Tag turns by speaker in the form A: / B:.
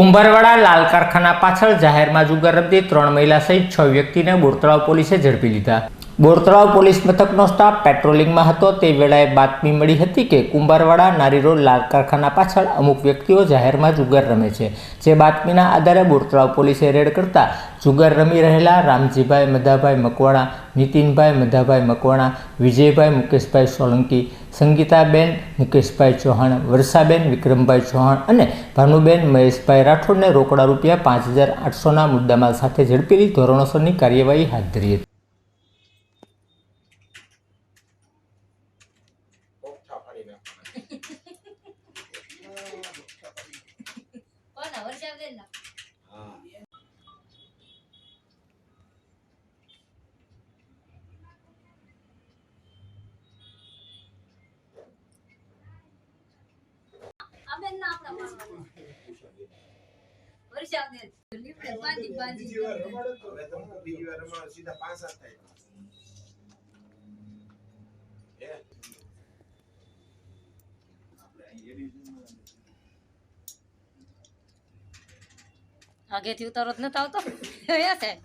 A: કુંભારવાડા લાલ કારખાના પાછળ જાહેરમાં જુગાર રમતી ત્રણ મહિલા સહિત છ વ્યક્તિને બોરતળાવ પોલીસે ઝડપી લીધા. બોરતળાવ પોલીસ મથકનો સ્ટાફ પેટ્રોલિંગમાં હતો. તે વેળાએ બાતમી મળી હતી કે કુંભારવાડા નારી રોડ લાલ કારખાના પાછળ અમુક વ્યક્તિઓ જાહેરમાં જુગાર રમે છે. જે બાતમીના આધારે બોરતળાવ પોલીસે રેડ કરતા જુગાર રમી રહેલા રામજીભાઈ મધાભાઈ મકવાણા, નીતિનભાઈ મધાભાઈ મકવાણા, વિજયભાઈ મુકેશભાઈ સોલંકી સંગીતાબેન, મુકેશભાઈ ચૌહાણ, વર્ષાબેન, વિક્રમભાઈ ચૌહાણ અને ભાનુબેન મહેશભાઈ રાઠોડને રોકડા રૂપિયા પાંચ હજાર આઠસોના મુદ્દામાલ સાથે ઝડપી ધોરણોસરની કાર્યવાહી હાથ ધરી હતી.
B: આગેથી ઉતારો જ નથી આવતો. એ સાહેબ